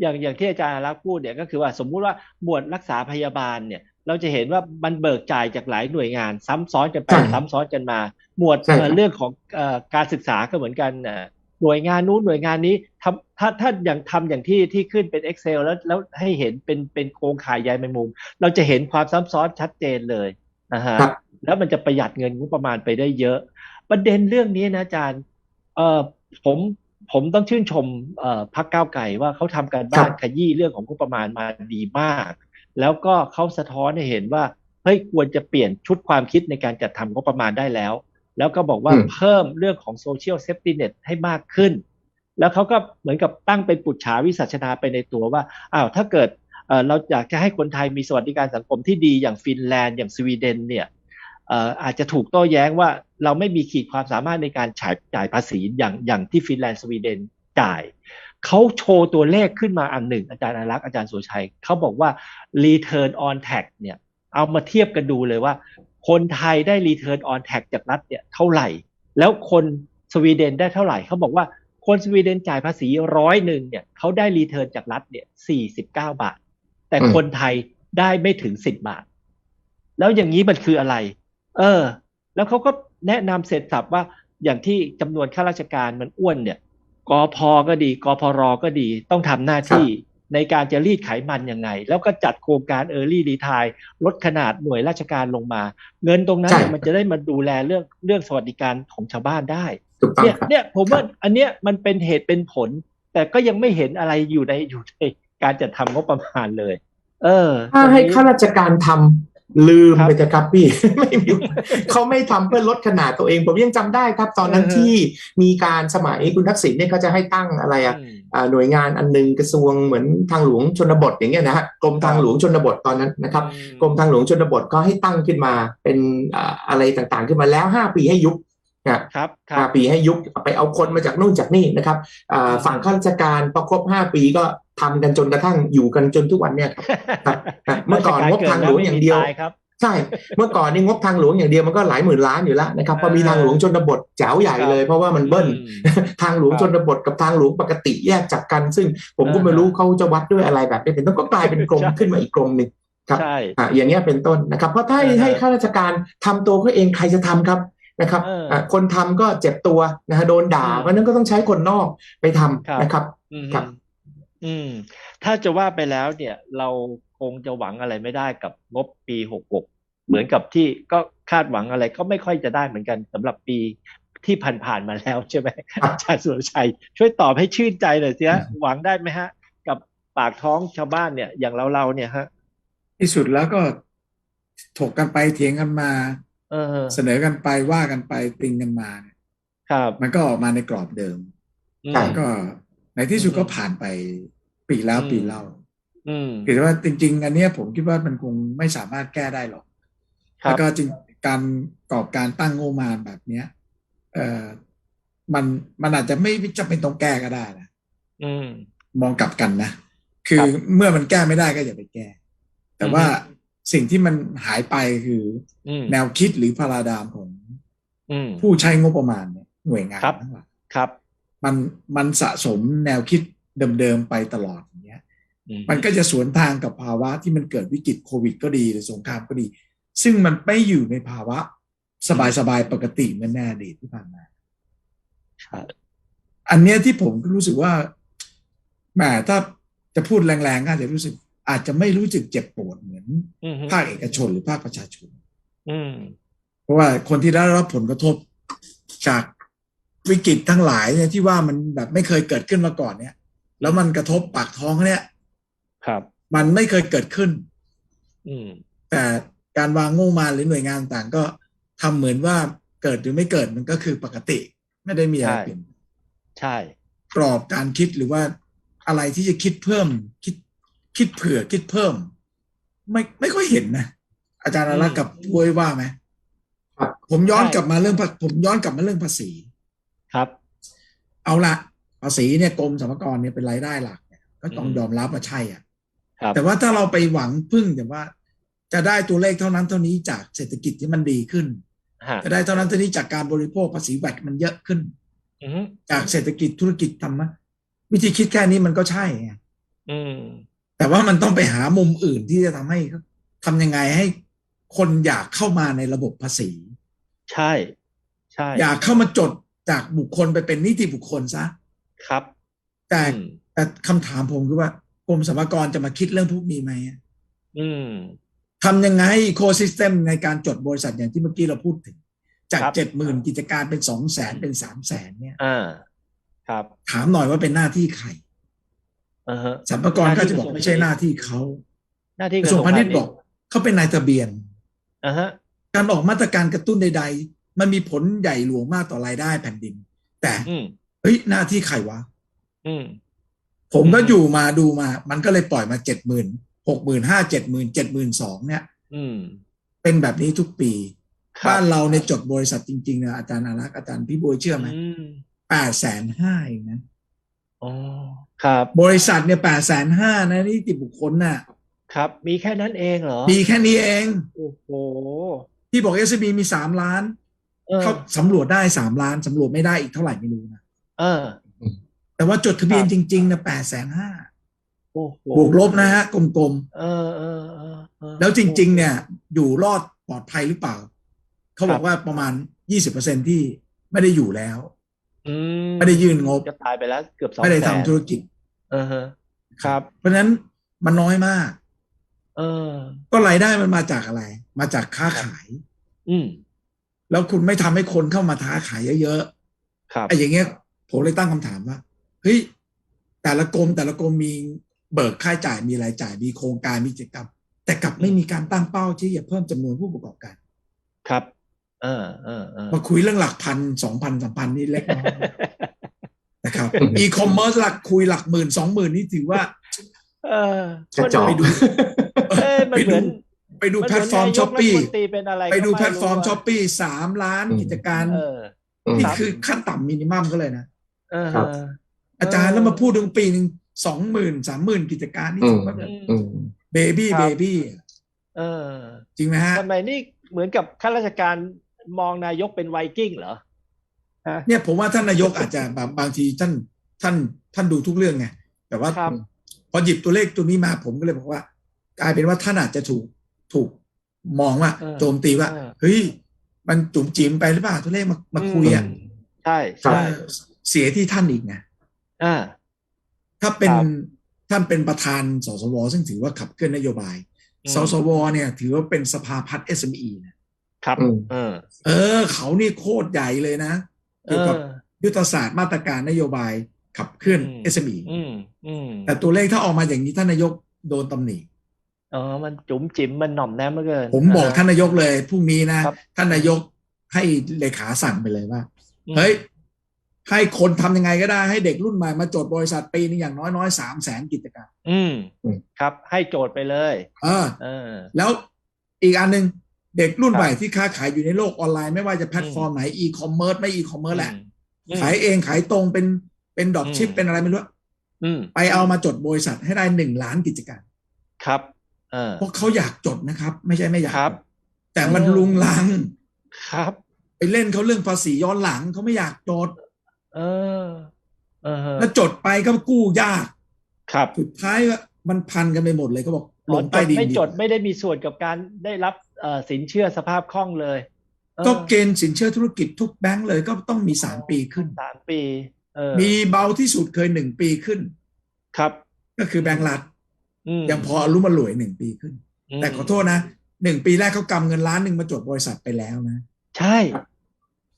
อย่างอย่างที่อาจารย์อารักษ์พูดเนี่ยก็คือว่าสมมุติว่าหมวดรักษาพยาบาลเนี่ย เราจะเห็นว่ามันเบิกจ่ายจากหลายหน่วยงาน ซ้ำซ้อนกันไปใช่ซ้ำซ้อนกันมา หมวดใช่ครับเอ่อเรื่องของเอ่อการศึกษาก็เหมือนกันเอ่อหน่วยงานนู้นหน่วยงานนี้ทำถ้าถ้าอย่างทำอย่างที่ที่ขึ้นเป็น Excel แล้วแล้วให้เห็นเป็นเป็นโครงข่ายใยแมงมุม เราจะเห็นความซ้ำซ้อนชัดเจนเลยนะฮะครับแล้วมันจะประหยัดเงินงบประมาณไปได้เยอะ ประเด็นเรื่องนี้นะอาจารย์เอ่อผม ผมต้องชื่นชมเอ่อพักก้าวไก่ว่าเขาทำการบ้านขยี้เรื่องของงบประมาณมาดีมาก แล้วก็เขาสะท้อนให้เห็นว่าเฮ้ยควรจะเปลี่ยนชุดความคิดในการจัดทำงบประมาณได้แล้ว แล้วก็บอกว่าอืมเพิ่มเรื่องของโซเชียลเซฟตี้เน็ตให้มากขึ้น แล้วเขาก็เหมือนกับตั้งเป็นปุจฉาวิสัชนาไปในตัวว่าอ้าวถ้าเกิดเอ่อเราอยากจะให้คนไทยมีสวัสดิการสังคมที่ดีอย่างฟินแลนด์อย่างสวีเดนเนี่ยเอ่ออาจจะถูกโต้แย้งว่าเราไม่มีขีดความสามารถในการจ่ายจ่ายภาษีอย่างอย่างที่ฟินแลนด์สวีเดนจ่ายเขาโชว์ตัวเลขขึ้นมาอันหนึ่ง อาจารย์อารักษ์อาจารย์สุชัยเขาบอกว่า return on tax เนี่ยเอามาเทียบกันดูเลยว่า คนไทยได้ return on tax จากรัฐเนี่ยเท่าไหร่ แล้วคนสวีเดนได้เท่าไหร่เขาบอกว่าคนสวีเดนจ่ายภาษีร้อยหนึ่งเนี่ยเขาได้ return จากรัฐเนี่ยสี่สิบเก้าบาท แต่อืมคนไทยได้ไม่ถึงสิบบาท แล้วอย่างนี้มันคืออะไร เออ แล้วเขาก็แนะนำเสร็จสับว่าอย่างที่จำนวนข้าราชการมันอ้วนเนี่ยกอพก็ดีกพรก็ดี ต้องทำหน้าที่ในการจะรีดไขมันยังไง แล้วก็จัดโครงการ Early Retire ลดขนาดหน่วยราชการลงมา เงินตรงนั้นใช่เนี่ยมันจะได้มาดูแลเรื่องเรื่องสวัสดิการของชาวบ้านได้ถูกต้องเนี่ยครับเนี่ยผมว่าอันเนี้ยมันเป็นเหตุเป็นผล แต่ก็ยังไม่เห็นอะไรอยู่ในอยู่ในการจัดทำงบประมาณเลย เออ ถ้าให้ตรงนี้ข้าราชการทำ ลืมครับไปเถอะครับพี่ไม่มีเขาไม่ทำเพื่อลดขนาดตัวเอง ผมยังจำได้ครับ ตอนนั้นเออที่มีการสมัยคุณทักษิณเนี่ยเขาจะให้ตั้งอะไรอะอืมอ่าหน่วยงานอันหนึงกระทรวงเหมือนทางหลวงชนบทอย่างเงี้ยนะฮะกรมทางหลวงชนบทตอนนั้นนะครับกรมทางหลวงชนบทก็ให้ตั้งขึ้นมาเป็นอ่าอะไรต่างๆ ขึ้นมาแล้วห้าปีให้ยุบ นะครับคห้ารับปีให้ยุบไปเอาคนมาจากนู่นจากนี่นะครับอ่าฝั่งข้าราชการพอครบห้าปีก็ทำกันจนกระทั่งอยู่กันจนทุกวันเนี่ยครับครับเมื่อก่อนงบทางหลวงอย่างเดียวรชกรกิแล้ไม่มีตครับใช่ เมื่อก่อนนี่งบทางหลวงอย่างเดียวมันก็หลายหมื่นล้านอยู่แล้วนะครับพอมีทางหลวงชนบทแจ๋วใหญ่เลย เพราะว่ามันเบิ้ลอืมทางหลวงครับชนบทกับทางหลวงปกติแยกจากกัน ซึ่งผมก็ไม่รู้เขาจะวัดด้วยอะไรแบบนี้เป็นต้นก็กลายเป็นกรมใช่ขึ้นมาอีกกรมหนึ่งครับใช่อะอย่างเงี้ยเป็นต้นนะครับ เพราะถ้าเออให้ข้าราชการทำตัวเขาเองใครจะทำครับ นะครับเอออะคนทำก็เจ็บตัวนะฮะโดนด่าอืมเพราะฉะนั้นก็ต้องใช้คนนอกไปทำครับนะครับอืมครับ อืม ถ้าจะว่าไปแล้วเนี่ย เราคงจะหวังอะไรไม่ได้กับงบปีหกหกเหมือนกับที่ก็คาดหวังอะไรก็ไม่ค่อยจะได้เหมือนกันสำหรับปีที่ผ่านๆมาแล้วใช่ไหมครับอาจารย์สุรชัย ช่วยตอบให้ชื่นใจหน่อยสิฮะหวังได้ไหมฮะ กับปากท้องชาวบ้านเนี่ย อย่างเราเราๆเนี่ยฮะ ที่สุดแล้วก็ถกกันไปเถียงกันมา เออเสนอกันไปว่ากันไปติงกันมาเนี่ยครับมันก็ออกมาในกรอบเดิมอืมใช่ก็ในที่สุดอืมก็ผ่านไปปีแล้วอืมปีเล่าอืมคือว่าจริง ๆ อันเนี้ยผมคิดว่ามันคงไม่สามารถแก้ได้หรอกครัแล้บวก็จริงการกอบการตั้งงบประมาณแบบเนี้ย เอ่อมันมันอาจจะไม่จำเป็นต้องแก้ก็ได้นะอืมมองกลับกันนะ คือครับเมื่อมันแก้ไม่ได้ก็อย่าไปแก้ แต่ว่าอือฮึ สิ่งที่มันหายไปคืออืมแนวคิดหรือพาราดามของอืมผู้ใช้งบประมาณเนี่ยหน่วยงานครับทั้งหลายครับ มันมันสะสมแนวคิดเดิมๆไปตลอดอย่างเงี้ยอืมมันก็จะสวนทางกับภาวะที่มันเกิดวิกฤตโควิด ก็ดีหรือสงครามก็ดี ซึ่งมันไม่อยู่ในภาวะสบายๆปกติเหมือนในอดีตที่ผ่านมาใช่อันเนี้ยที่ผมก็รู้สึกว่าแหมถ้าจะพูดแรงๆก็อาจจะรู้สึก อาจจะไม่รู้สึกเจ็บปวดเหมือนอืมภาคเอกชนหรือภาคประชาชนอืมเพราะว่าคนที่ได้รับผลกระทบจากวิกฤตทั้งหลายเนี่ยที่ว่ามันแบบไม่เคยเกิดขึ้นมาก่อนเนี่ย แล้วมันกระทบปากท้องเนี่ย ครับ มันไม่เคยเกิดขึ้น อืมแต่การวางงบประมาณหรือหน่วยงานต่างก็ทำเหมือนว่าเกิดหรือไม่เกิดมันก็คือปกติ ไม่ได้มีอะไรใช่เปลี่ยนใช่ กรอบการคิดหรือว่าอะไรที่จะคิดเพิ่มคิด คิดเผื่อคิดเพิ่ม ไม่ไม่ค่อยเห็นนะอาจารย์อารักษ์กับปุ้ยว่าไหมครับผมย้อนกลับมาเรื่องภาผมย้อนกลับมาเรื่องภาษีครับ เอาละภาษีเนี่ยกรมสรรพากรเนี่ยเป็นรายได้หลักเนี่ยก็ต้องอืมยอมรับว่าใช่อะครับแต่ว่าถ้าเราไปหวังพึ่งแต่ว่า จะได้ตัวเลขเท่านั้นเท่านี้จากเศรษฐกิจที่มันดีขึ้นฮะจะได้เท่านั้นเท่านี้จากการบริโภคภาษีแวดมันเยอะขึ้นอืมจากเศรษฐกิจธุรกิจทำมะวิธีคิดแค่นี้มันก็ใช่ไงอืม แต่ว่ามันต้องไปหามุมอื่นที่จะทำให้ทำยังไงให้คนอยากเข้ามาในระบบภาษี ใช่ ใช่ อยากเข้ามาจดจากบุคคลไปเป็นนิติบุคคลซะครับ แต่อืมแต่คำถามผมคือว่ากรมสรรพากรจะมาคิดเรื่องพวกนี้ไหมอะอืมทำยังไงอีโคซิสเต็มในการจดบริษัทอย่างที่เมื่อกี้เราพูดถึง จากครับเจ็ดหมื่นกิจการเป็นสองแสนเป็นสามแสนเนี่ย อ่า ครับ ถามหน่อยว่าเป็นหน้าที่ใครอ่าฮะ สรรพากรก็จะบอกไม่ใช่หน้าที่เขาหน้าที่กระทรวงพาณิชย์บอกเขาเป็นนายทะเบียนอ่าฮะการออกมาตรการกระตุ้นใด ๆ มันมีผลใหญ่หลวงมากต่อรายได้แผ่นดิน แต่อืมเฮ้ยหน้าที่ใครวะอืมผมก็อืมอยู่มาดูมา มันก็เลยปล่อยมาเจ็ดหมื่นหกหมื่นห้าเจ็ดหมื่นเจ็ดหมื่นสองเนี่ยอืมเป็นแบบนี้ทุกปีครับบ้านเราในยจดบริษัทจริงๆนะอาจารย์อารักษ์อาจารย์พี่บวยเชื่อไหมอืมแปดแสนห้าเองนะ อ๋อครับ บริษัทเนี่ยแปดแสนห้านะนี่ติบุคคลน่ะ ครับ มีแค่นั้นเองเหรอ มีแค่นี้เอง โอ้โห ที่บอก s อ b มีสามล้านเออเขาสำรวจได้สามล้านสำรวจไม่ได้อีกเท่าไหร่ไม่รู้นะเออ แต่ว่าจดทะเบียนครับจริงๆนะแปดแสนห้าโอ้โหบวกลบนะฮะกลมเออเออเออเออๆแล้วจริง ๆ เนี่ย อยู่รอดปลอดภัยหรือเปล่า เขาบอคกรับว่าประมาณยี่สิบเปอร์เซ็นที่ไม่ได้อยู่แล้ว อืมไม่ได้ยื่นงบจะตายไปแล้วเกือบสองไม่ได้ทำแสนธุรกิจเออฮะ ครับ เพราะฉะนั้นมันน้อยมาก เออ ก็รายได้มันมาจากอะไร มาจากค้าขาย อืม แล้วคุณไม่ทำให้คนเข้ามาท้าขายเยอะครับ ๆไอ้อย่างเงี้ย ผมเลยตั้งคำถามว่าเฮ้ยแต่ละกรมแต่ละกรมมีเบิกค่าใช้จ่ายมีรายจ่ายมีโครงการมีกิจกรรม แต่กลับไม่มีการตั้งเป้าที่จะเพิ่มจำนวนผู้ประกอบการ ครับ เออเออเออมาคุยเรื่องหลักพันสองพันสามพันนี่เล็กน้อยนะครับอีคอมเมิร์ซหลักคุยหลักหมื่นสองหมื่นนี่ถือว่าเออกระจอกไปดูเอ้ยมันเหมือนไปดูมันแพเหลมืตนฟอร์มนายกช้อปปี้รัฐมนตรีเป็นอะไรไปดูก็แพลตฟอร์มไะช้อปปี้สามล้านอืมกิจการเอออืมนี่ครับคือขั้นต่ำมินิมัมก็เลยนะเออครับอาจารย์แล้วมาพูดถึงปีหนึ่งสองหมื่นสามหมื่นกิจการนี่อืถืมอว่าแบบอืมเบบี้ครัเบบบี้เออจริงไหมฮะทำไมนี่เหมือนกับข้าราชการ มองนายกเป็นไวกิ้งเหรอฮะเนี่ยผมว่าท่านนายกอาจจะแบบบางทีท่านท่านท่านดูทุกเรื่องไงแต่ว่าครับพอหยิบตัวเลขตัวนี้มาผมก็เลยบอกว่า กลายเป็นว่าท่านอาจจะถูกถูกมองว่าเออโจมตีว่าเออเฮ้ยมันจุ๋มจิ๋มไปหรือเปล่าตัวเลขมามาคุยอะอืมใช่ครัใช่บเออเสียที่ท่านอีกไงอ่าถ้าเป็นครับท่านเป็นประธานสสวซึ่งถือว่าขับเคลื่อนนโยบายอืมสสวเนี่ย ถือว่าเป็นสภาพัฒน์ SME นะ ครับอืมเออ เออ เขานี่โคตรใหญ่เลยนะเอเกี่ยวกับอยุทธศาสตร์มาตรการนโยบายขับเคลื่อนอืม SME อืมอืมแต่ตัวเลขถ้าออกมาอย่างนี้ท่านนายกโดนตำหนิอ๋อมันจุ๋มจิ๋มมันหน่อมแนมเหลือเกิน ผมบอกาท่านนายกเลยพรุ่งนี้นะครับท่านนายกให้เลขาสั่งไปเลยว่าอืมเฮ้ย ให้คนทำยังไงก็ได้ให้เด็กรุ่นใหม่มาจดบริษัทปีนึงอย่างน้อยน้อยสามแสนกิจการ อืมอืมครับ ให้โจทย์ไปเลย เออเออแล้วอีกอันหนึ่ง เด็กรุ่นครับใหม่ที่ค้าขายอยู่ในโลกออนไลน์ไม่ว่าจะแพลตฟอร์มไหนอีคอมเมิร์ซไม่อีคอมเมิร์ซแหละอืมขายเองขายตรงเป็นเป็นดรอปชิปอืมเป็นอะไรไม่รู้อืมไปเอามาจดบริษัทให้ได้หนึ่งล้านกิจการ ครับเออเพราะเขาอยากจดนะครับ ไม่ใช่ไม่อยากครับ แต่มันเออลุงลังครับ ไปเล่นเขาเรื่องภาษีย้อนหลังเขาไม่อยากจด เออเออฮะแล้วจดไปก็กู้ยาก ครับสุดท้ายก็มันพันกันไปหมดเลยก็บอก ลอ๋องจใต้ดดินไม่ดีจดไม่ได้มีส่วนกับการได้รับเอ่อสินเชื่อสภาพคล่องเลยออก็เกณฑ์สินเชื่อธุรกิจทุกแบงก์เลยก็ต้องมีสามปีขึ้นสามปีเออมีเบาที่สุดเคยหนึ่งปีขึ้น ครับ ก็คือแบงก์รัฐมยังพออรุมารวยหนึ่งปีขึ้นมแต่ขอโทษนะหนึ่งปีแรกเขากำเงินล้านหนึ่งมาจดบริษัทไปแล้วนะ ใช่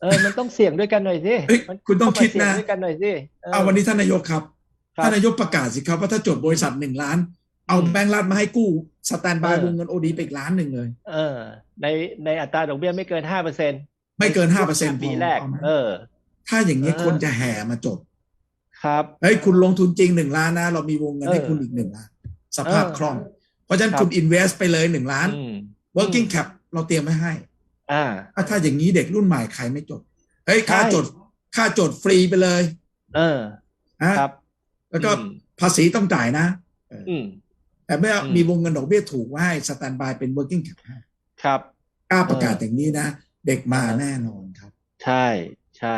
เออ มันต้องเสี่ยงด้วยกันหน่อยสิเอ้ยมันคุณต้องคิดนะเสี่ยงด้วยกันหน่อยสิเออเอาวันนี้ท่านนายกครับครับท่านนายกประกาศสิครับว่าถ้าจดบริษัทหนึ่งล้าน เอาอืมแบงก์รัฐมาให้กู้สแตนบายเออวงเงินโอดีไปอีกล้านหนึ่งเลย เออ ในในอัตราดอกเบี้ยไม่เกินห้าเปอร์เซ็นไม่เกินห้าเปอร์เซ็นต์ปีแรก เออ ถ้าอย่างนี้เออคนจะแห่มาจด ครับเฮ้ยคุณลงทุนจริงหนึ่งล้านนะ เรามีวงเงินให้เออคุณอีกหนึ่งล้านสภาพเออคล่อง เพราะฉะนั้นครับคุณอินเวสไปเลยหนึ่งล้านอืม working cap เราเตรียมไว้ให้ อ่าอะถ้าอย่างนี้เด็กรุ่นใหม่ใครไม่จดเฮ้ยค่าใช่จดค่าจดฟรีไปเลย เออนะครับ แล้วก็อืมภาษีต้องจ่ายนะ อืม แต่เมื่ออมมีวงเงินดอกเบี้ยถูกไว้ให้สแตนบายเป็น working cap ให้ครับกล้าประกาศเอออย่างนี้นะ เด็กมาเออแน่นอนครับ ใช่ใช่